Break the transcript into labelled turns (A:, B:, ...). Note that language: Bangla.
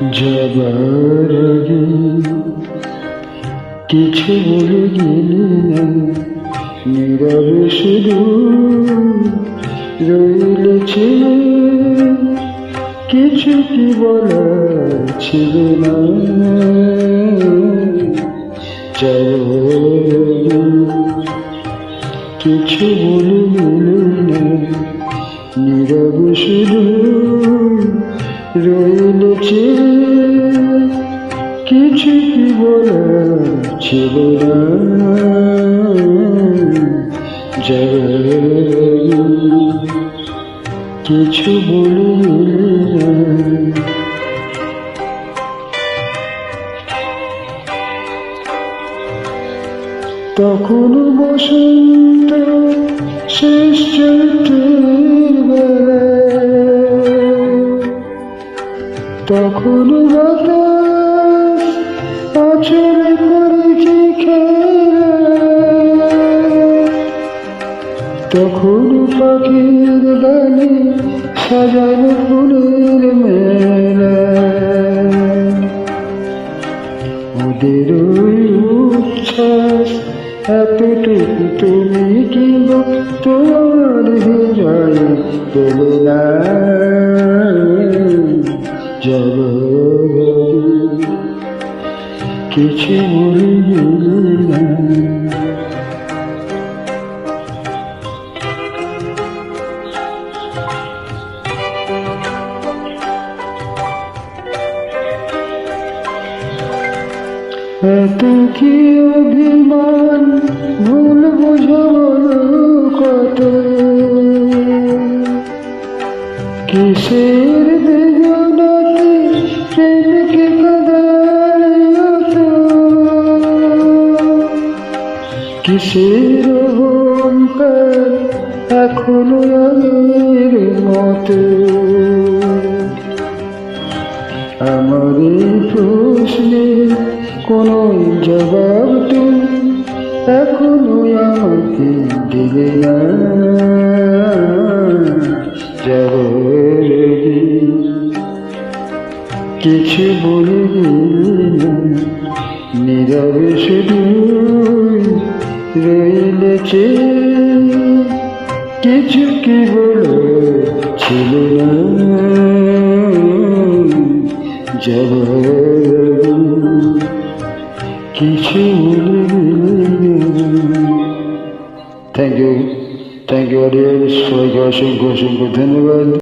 A: যাবার আগে কিছু বলে গেলি নীরবে শুধু রইলেছে কিছু কি বলার ছিল না। কিছু বলে গেলি নীরবে শুধু রইলেছে কিছু কি বলার কিছু বলে তখন বসন্ত তখন বাতাস করেছে খেলা তখন পাখির ডালে সাজানো ফুলের মেলা। ওদের উচ্ছ্বাস এতটুকু তুমি কিংবা তোমার হৃদয় পেলে না। কিছু বলি এত কি অভিমান ভুল বোঝাবো কত? কিসের কাদায়ত কিসের অহংকার এখনও আগের মতো? আমার এই প্রশ্নের কোনো জবাব তুমি এখনও আমাকে দিলে না। আগে কিছু বলে গেলে না নীরবে শুধু রইলেছে কিছু কি বলো, ছিল না। কিছু thank you thank you audience সবাইকে অসংখ্য অসংখ্য ধন্যবাদ।